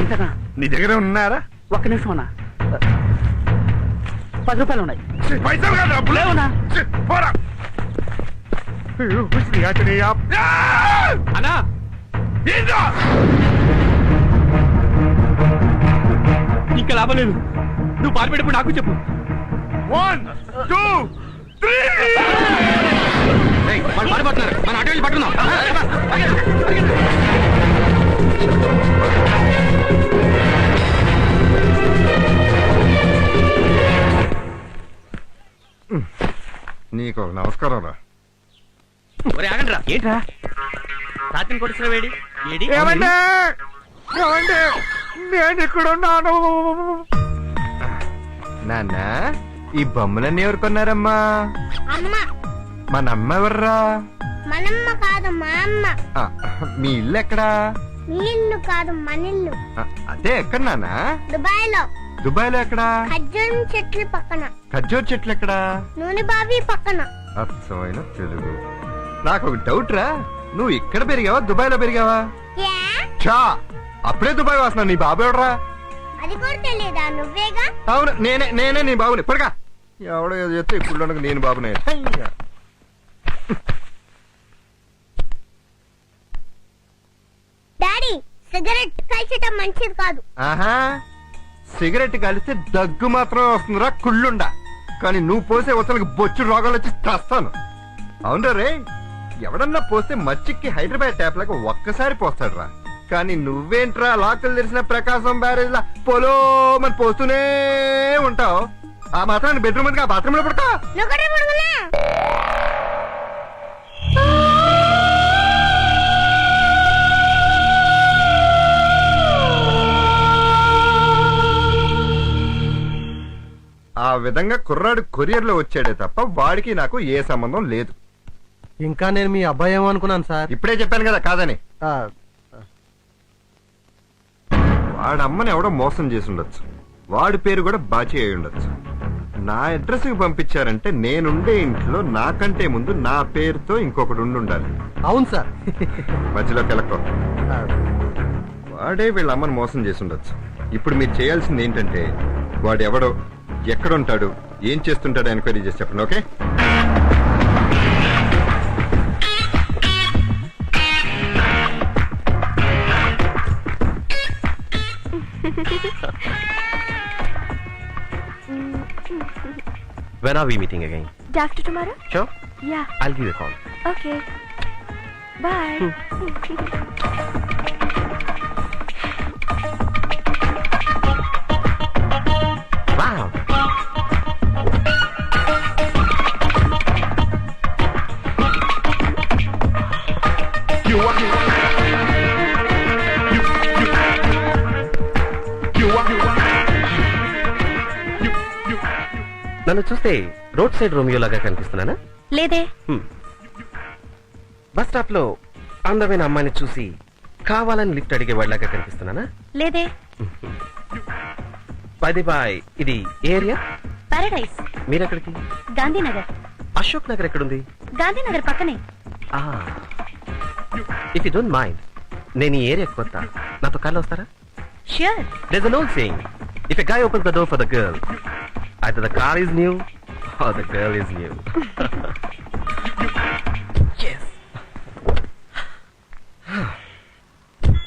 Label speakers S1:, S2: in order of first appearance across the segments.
S1: ఎంతనా
S2: నీ దగ్గర ఉన్నారా
S1: ఒక్క నిమిషం అన్నా పది రూపాయలు ఉన్నాయి
S2: పైసలు కాదు డబ్బులు.
S1: లేవునా?
S2: పోరా!
S1: అన్నా? ఇంకా లాభం లేదు నువ్వు పారిపెట్టినప్పుడు నాకు చెప్పు
S2: One, two, three.
S1: వాళ్ళు పారిపోతున్నారు మన అటు వెళ్ళి పట్టుకుందాం
S2: నీకు ఒక నమస్కారం రా.
S1: ఒరే ఆగండి రా. ఏంట్రా? రాత్రి కొడుతున్న వేడి? ఏడి
S2: ఏమండి? ఏమండి? నేను ఇక్కడ ఉన్నాను. నాన్న ఈ బొమ్మలన్నీ ఎవరు కొన్నారమ్మా?
S3: అమ్మ.
S2: మన అమ్మ ఎవర్రా?
S3: మనమ్మ కాదు మా అమ్మ.
S2: ఆ, మీ ఇల్లు ఎక్కడా?
S3: మీ ఇల్లు కాదు మన ఇల్లు.
S2: ఆ, అదే ఎక్కడ నాన్న? దుబాయ్లో దుబాయ్లో ఎక్కడా?
S3: ఖర్జూరం చెట్ల పక్కన.
S2: ఖర్జూర్ చెట్లు ఎక్కడా?
S3: నూనె బావి పక్కన.
S2: అర్థమైన తెలుగు. నాకు ఒక డౌట్ రా నువ్వు ఇక్కడ పెరిగావా దుబాయ్లో పెరిగావా చా అప్పుడే దుబాయ్ వస్తున్నా నీ బాబు ఎవడరా?
S3: అది కూడా తెలియదా నువ్వేగా?
S2: అవును నేనే నేనే నీ బాబుని. పడగా ఎవడో ఏదో చెప్తే ఇప్పుడు నేను బాబునే.
S3: డాడీ సిగరెట్ కాల్చడం మంచిది కాదు.
S2: ఆహా. సిగరెట్ కలిస్తే దగ్గు మాత్రం వస్తుందిరా కుళ్ళుండా. కానీ నువ్వు పోసే వసలకు బొచ్చు రోగాలు వచ్చి తెస్తాను. అవునరా రే ఎవడన్నా పోస్తే మచ్చిక్కి హైదరాబాద్ ట్యాప్లకు ఒక్కసారి పోస్తాడు రా కానీ నువ్వేంట్రా లాకలు తెలిసిన ప్రకాశం బ్యారేజ్ లా పొలో మన పోస్తూనే ఉంటావు. ఆ మాత్రం బెడ్రూమ్ ఉంది ఆ బాత్రూమ్లో పడతా విధంగా కుర్రాడు కొరియర్లో వచ్చాడే తప్ప వాడికి నాకు ఏ సంబంధం లేదు.
S4: ఇంకా నేను మీ అబ్బాయి ఏమో అనుకున్నాను సార్.
S2: ఇప్పుడే చెప్పాను కదా కాదని. వాడమ్మని ఎవడో మోసం చేసి ఉండొచ్చు. వాడి పేరు కూడా బాచి అయి ఉండొచ్చు. నా అడ్రస్కి పంపించారంటే నేనుండే ఇంట్లో నాకంటే ముందు నా పేరుతో ఇంకొకటి ఉండి ఉండాలి.
S4: అవును సార్.
S2: మధ్యలో కెలక్కో వాడే వీళ్ళ అమ్మని మోసం చేసి ఉండొచ్చు. ఇప్పుడు మీరు చేయాల్సింది ఏంటంటే వాడు ఎవడో ఎక్కడ ఉంటాడు ఏం చేస్తుంటాడో ఎంక్వైరీ చేసి చెప్పండి okay
S5: When are we meeting again?
S6: Day after tomorrow?
S5: Sure.
S6: Yeah.
S5: I'll give you a call.
S6: Okay. Bye.
S5: చూస్తే రోడ్ సైడ్ రోమియో లాగా కనిపిస్తున్నానా?
S6: లేదే.
S5: బస్ స్టాప్లో అందమైన అమ్మాయిని చూసి కావాలని లిఫ్ట్ అడిగే వాళ్ళగా కనిపిస్తున్నానా?
S6: లేదే.
S5: పది బాయ్ ఇది ఏరియా?
S6: పారడైస్
S5: మీరెక్కడికి
S6: గాంధీనగర్.
S5: అశోక్ నగర్ ఎక్కడుంది?
S6: గాంధీనగర్ పక్కనే.
S5: ఇఫ్ యూ డోంట్ మైండ్ నేను ఈ ఏరియా కొత్త నాతో కార్లో వస్తారా?
S6: Sure
S5: There's an old saying. If a guy opens the door for the girl, either the car is new or the girl is yes.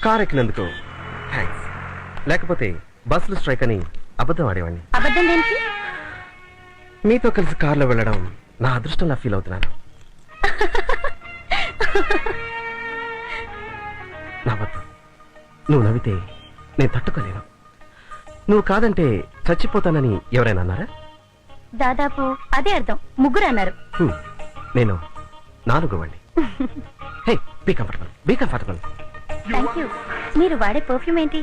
S5: Car ఎక్కినందుకు thanks లేకపోతే బస్సులు strike అని అబద్ధం ఆడేవాడిని
S6: అబద్ధం దేనికి
S5: మీతో కలిసి కార్లో వెళ్ళడం నా అదృష్టంలా ఫీల్ అవుతున్నాను నవ్వద్దు నువ్వు నవ్వితే నేను తట్టుకోలేను నువ్వు కాదంటే చచ్చిపోతానని ఎవరైనా అన్నారా
S6: దాదాపు అదే అర్థం. ముగ్గురు అన్నారు.
S5: నేను నాలుగు వండి hey be comfortable be comfortable
S6: thank you మీరు వాడే పర్ఫ్యూమ్ ఏంటి?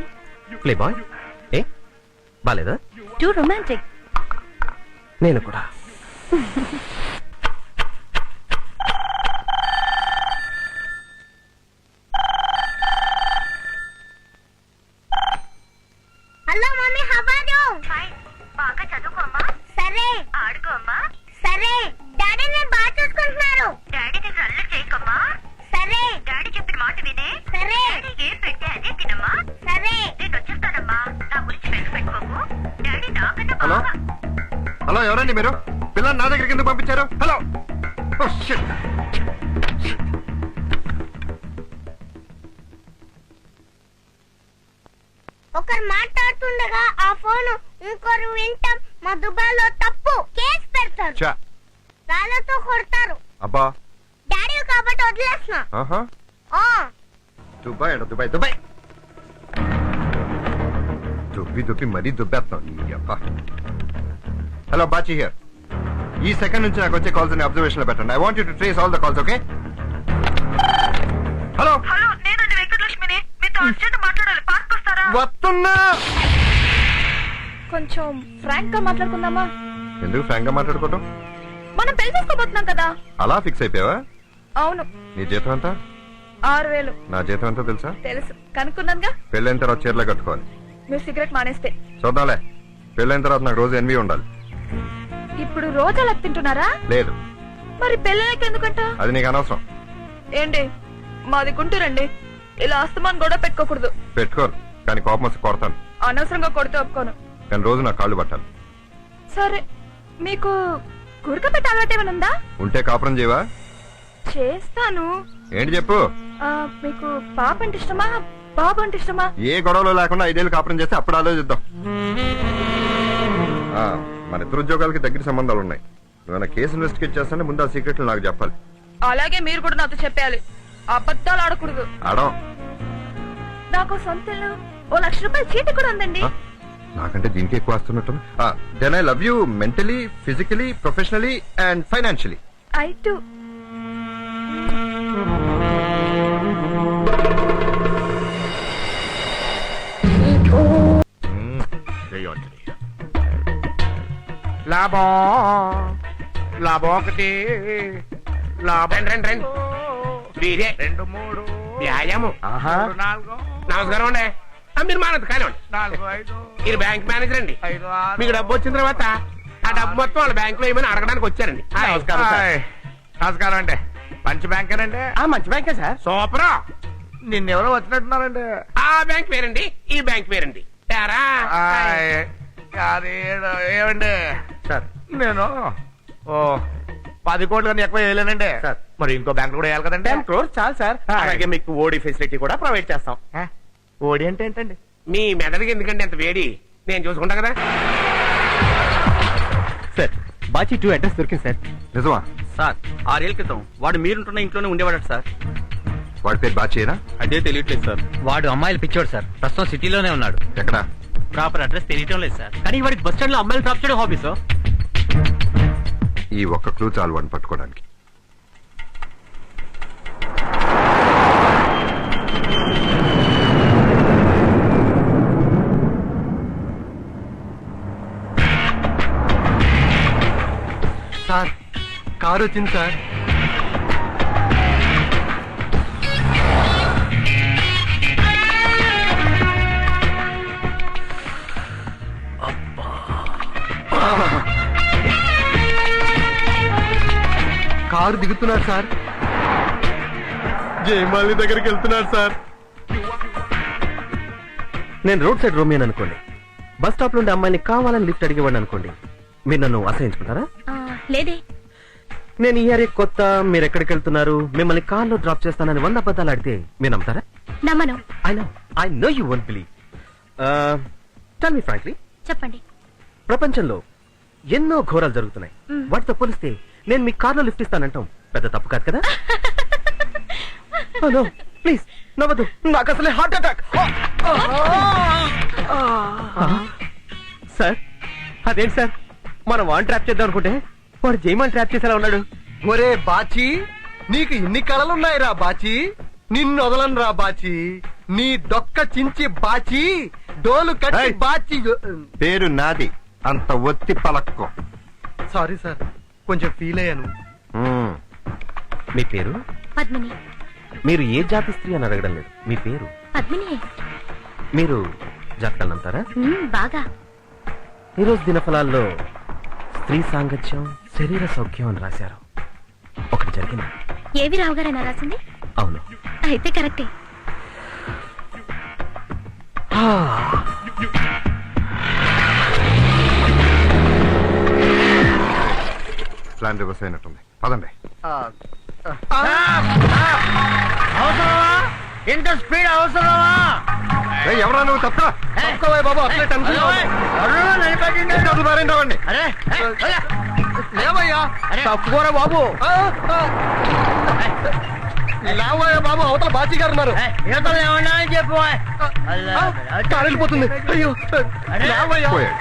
S5: ప్లే బాయ్ ఏ? బాలేదా?
S6: టూ రొమాంటిక్
S5: నేను కూడా.
S3: చూసుకోమ్మా సరే డాడీ బాగా చూసుకుంటున్నారు. డాడీ దగ్గర చేయకమ్మా. సరే. డాడీ చెప్పిన మాట వినే. సరే. ఏం పెట్టే అదే తినమ్మా. సరే. నేను వచ్చేస్తానమ్మా. నా గురించి పెట్టుకోకు.
S2: Daddy hello? ఎవరండి మీరు? పిల్లలు నా దగ్గరికి ఎందుకు పంపించారు? హలో?
S3: ఒకరు మాట్లాడుతుండగా ఆ ఫోన్ ఇంకొకరు వింటాం. మా దుబాయ్లో తప్పు. కేసు పెడతారు
S2: ఛా,
S3: రాళ్ళతో కొడతారు.
S2: అబ్బా.
S3: డాడీ కాబట్టి వదిలేస్తున్నా.
S2: ఆహా.
S3: ఆ,
S2: దుబాయ్ అంట దుబాయ్ దుబాయ్. దుబ్బి దుబ్బి మరీ దుబ్బేస్తాం నీ అబ్బా. హలో బాచి హియర్ ఈ సెకండ్ నుంచి నాకు వచ్చే కాల్స్ని అబ్జర్వేషన్లో పెట్టండి. I want you to trace all the calls okay hello
S7: hello నేనండి వెంకటలక్ష్మిని. మీతో అర్జెంట్ మాట్లాడాలి. పార్క్ వస్తారా?
S2: వస్తున్నా!
S7: కొంచెం ఫ్రాంక్గా మాట్లాడుకుందామా?
S2: ఎందుకు ఫ్రాంక్గా మాట్లాడుకోవటం?
S7: మనం పెళ్ళి చేసుకోబోతున్నాం కదా.
S2: అలా ఫిక్స్ అయిపోయావా?
S7: అవును.
S2: నీ జీతం ఎంత?
S7: ఆరు వేలు.
S2: నా జీతం ఎంతో తెలుసా?
S7: తెలుసు. కనుక్కున్నానుగా?
S2: పెళ్ళైన తర్వాత చీరలో కట్టుకోవాలి.
S7: మీరు సిగరెట్ మానేస్తే.
S2: చూద్దాంలే. పెళ్ళైన తర్వాత నాకు రోజు ఎన్వి ఉండాలి.
S7: ఇప్పుడు రోజు అలా తింటున్నారా?
S2: లేదు.
S7: మరి పెళ్ళకి ఎందుకంట?
S2: అది నీకు అనవసరం.
S7: ఏంటి? మాది గుంటూరండి. ఇలా అస్తమాన్ గొడవ పెట్టుకోకూడదు.
S2: పెట్టుకోరు. కానీ కోపం వస్తే కొడతాను.
S7: అనవసరంగా కొడితే ఒప్పుకోను.
S2: కానీ రోజు నా కాళ్ళు పట్టాలి.
S7: సరే. మీకు గురక పెట్టే అలవాటు ఏమైనా ఉందా?
S2: ఉంటే కాపురం చేయవా?
S7: చేస్తాను.
S2: ఏంటి చెప్పు?
S7: ఆ, మీకు పాప అంటే ఇష్టమా? బాబు అంటే ఇష్టమా?
S2: ఏ గొడవలు లేకుండా ఐదేళ్ళు కాపురం చేస్తే అప్పుడు ఆలోచిద్దాం. ఆ, మన ఇద్దరు ఉద్యోగాలకి దగ్గర సంబంధాలు ఉన్నాయి. నువ్వు కేసు ఇన్వెస్టిగేట్ చేస్తానే ముందు ఆ సీక్రెట్లు నాకు చెప్పాలి.
S7: అలాగే మీరు కూడా నాతో చెప్పాలి. అబద్ధాలు ఆడకూడదు.
S2: ఆడం
S7: నాకు సొంత ఇల్లు ఓ లక్ష రూపాయల చీటి కూడా ఉందండి.
S2: ఆ? నాకంటే దీనికి ఎక్కువ వస్తున్నట్టు then I love you mentally physically professionally and financially
S7: I too
S8: లాభం లాభం ఒకటి లాభం
S1: రండి, రండి, రండి. మీరే.
S8: రెండు మూడు
S1: వ్యాయామం. నమస్కారం అండి. మీరు మానదు కానివ్వండి.
S8: నాలుగు ఐదు.
S1: మీరు బ్యాంక్ మేనేజర్ అండి.
S8: ఐదు ఆరు.
S1: మీకు డబ్బు వచ్చిన తర్వాత ఆ డబ్బు మొత్తం వాళ్ళ బ్యాంక్లో ఏమైనా అడగడానికి వచ్చారండి. హాయ్.
S8: హాయ్. నమస్కారం అండి. మంచి బ్యాంకేనండి?
S1: ఆ, మంచి బ్యాంకే సార్. సూపర్.
S8: నిన్నెవరో వచ్చినట్టున్నారండి.
S1: ఆ బ్యాంక్ పేరండి. ఈ బ్యాంక్ పేరండి. తేరా.
S8: హాయ్. అది ఏడు- ఏమండి
S5: సార్.
S8: నేను ఓ పది కోట్లు కానీ ఎక్కువ వేయలేనండి.
S5: సార్.
S8: మరి ఇంకో బ్యాంక్ కూడా వేయాలి కదండి?
S5: టెన్ క్రోర్స్ చాలు సార్. అలాగే మీకు ఓడి ఫెసిలిటీ కూడా ప్రొవైడ్ చేస్తాం?
S8: ఓడి అంటే ఏంటండి?
S1: మీ మెదడుకి ఎందుకండి అంత వేడి? నేను చూసుకుంటా కదా.
S5: సార్ బాచి టూ అడ్రస్ దొరికింది సార్.
S2: నిజమా?
S1: సార్ ఆరేళ్ళ క్రితం వాడు మీరుంటున్న ఇంట్లోనే ఉండేవాడు సార్.
S2: వాడి పేరు బాచేనా?
S5: అదే తెలియట్లేదు సార్.
S1: వాడు అమ్మాయిలు పిచ్చోడు సార్. ప్రస్తుతం సిటీలోనే ఉన్నాడు.
S2: ఎక్కడ?
S1: ప్రాపర్ అడ్రస్ తెలియటం లేదు సార్. కానీ వాడికి బస్ స్టాండ్లో అమ్మాయిలు డ్రాప్ చేయడం హాబీ సార్.
S2: ఈ ఒక్క క్లూ చాలు వాడిని పట్టుకోవడానికి.
S4: కారు వచ్చింది సార్ కారు దిగుతున్నారు సార్. జయమాలి దగ్గరికి వెళ్తున్నారు సార్.
S5: నేను రోడ్ సైడ్ రోమియన్ అనుకోండి. బస్ స్టాప్ నుండి అమ్మాయిని కావాలని లిఫ్ట్ అడిగేవాడిని అనుకోండి. మీరు నన్ను అసహించుకుంటారా
S6: ఆ, లేదే.
S5: నేను ఈ ఏరియా కొత్త మీరు ఎక్కడికి వెళ్తున్నారు మిమ్మల్ని కార్లో డ్రాప్ చేస్తానని వంద అబద్ధాలు ఆడితే మీరు నమ్ముతారా?
S6: నమ్మను.
S5: I know I know you won't believe tell me frankly
S6: చెప్పండి.
S5: ప్రపంచంలో ఎన్నో ఘోరాలు జరుగుతున్నాయి. వాటితో పోలిస్తే నేను మీ కార్లో లిఫ్ట్ ఇస్తానంటాం. పెద్ద తప్పు కాదు కదా? ప్లీజ్ నవ్వదు నాకు అసలే హార్ట్ అటాక్ సార్ అదేంటి సార్ మనం వాన్ ట్రాప్ చేద్దాం అనుకుంటే వాడు జైమాన్ ట్రాప్ చేసేలా ఉన్నాడు?
S4: ఒరే బాచి నీకు ఇన్ని కళలున్నాయిరా బాచి. నిన్ను వదలను రా బాచి. నీ దొక్క చించి బాచి డోలు కట్టి
S2: ఏయ్.
S4: బాచి.
S2: పేరు నాది. అంత ఒత్తి పలక్కో.
S4: సారీ సార్ కొంచెం ఫీల్ అయ్యాను.
S2: మ్మ్.
S5: మీ పేరు?
S6: పద్మిని.
S5: మీరు ఏ జాతి స్త్రీ అని అడగడం లేదు. మీ పేరు?
S6: పద్మిని.
S5: మీరు జాతకాలు నమ్ముతారా
S6: బాగా.
S5: ఈరోజు దినఫలాల్లో స్త్రీ సాంగత్యం శరీర సౌఖ్యం అని రాశారు. ఒకటి జరిగింది.
S6: ఏవి రావు గారైనా రాసింది?
S5: అవును.
S6: అయితే కరెక్టే.
S2: ప్లాన్ రివర్స్ అయినట్టుంది. పదండి.
S9: అవసరమా? ఇంత స్పీడ్ అవసరమా?
S2: ఎవరా నువ్వు తప్ప?
S4: బాబు అసలే టెన్షన్లో ఉన్నాం.
S9: అరుణ్ నడిపెట్టిండు.
S2: అసలు మారేంటి అవ్వండి
S9: అరే ఏ, అరే.
S4: లేవయ్యా
S9: అరే.
S4: తప్పుకోరా బాబు. ఆ, ఆ. లేవయ్యా బాబు అవతల బాచి గారు ఉన్నారు.
S9: చెప్పు. అల్లా,
S4: ఆ, కారు వెళ్ళిపోతుంది. అయ్యో. లేవయ్యా.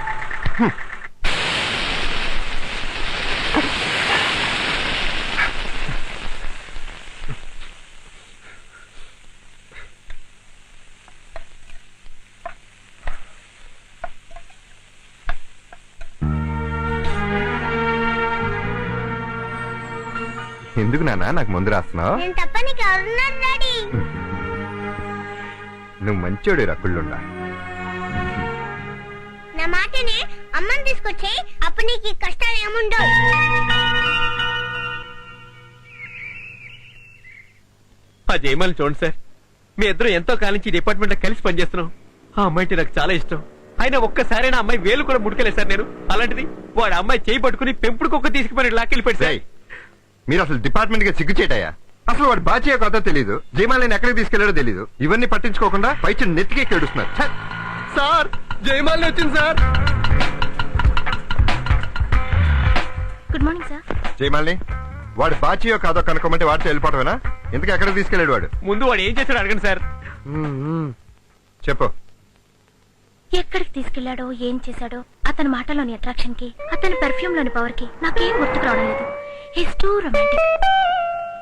S2: ఎందుకు నాన్న? నాకు ముందు రాస్తున్నావు?
S3: నేను తప్ప నీకు ఎవరున్నారు డాడీ?
S2: నువ్వు మంచోడు రకుళ్ళుండా.
S3: నా మాటనే అమ్మని తీసుకొచ్చి అప్పుడు నీకు ఈ కష్టాలు ఏముండవు
S9: జయమాలి చూడండి సార్. మీ ఇద్దరు ఎంతో కాలం నుంచి డిపార్ట్మెంట్లో కలిసి పనిచేస్తున్నాం. ఆ అమ్మాయి అంటే నాకు చాలా ఇష్టం. అయినా ఒక్కసారైనా అమ్మాయి వేలు కూడా ముడికెళ్ళే సార్ నేను. అలాంటిది వాడు అమ్మాయి చేయి పట్టుకుని పెంపుడు కుక్క తీసుకుపోయి
S2: రేయ్, మీరు అసలు డిపార్ట్మెంట్గా సిగ్గుచేటయ్యా అసలు వాడు బాచే కథ తెలీదు జయమాల్ నేను ఎక్కడికి తీసుకెళ్ళాడో తెలీదు. ఇవన్నీ పట్టించుకోకుండా పైచి నెత్తికే కేడుస్తున్నారు!
S4: సార్ జయమాలిని వచ్చింది sir.
S6: Good morning sir
S2: Jayamalini వాడు బాచియో కాదో కనుక్కోమంటే వాడితో వెళ్ళిపోవడమేనా ఇంతకు ఎక్కడికి తీసుకెళ్ళాడు వాడు?
S9: ముందు వాడు ఏం చేశాడు అడగండి సార్.
S2: చెప్పు.
S6: ఎక్కడికి తీసుకెళ్ళాడో ఏం చేశాడో అతని మాటలోని అట్రాక్షన్కి అతని పెర్ఫ్యూమ్లోని పవర్కి నాకేం గుర్తుకు రావడం లేదు. His too romantic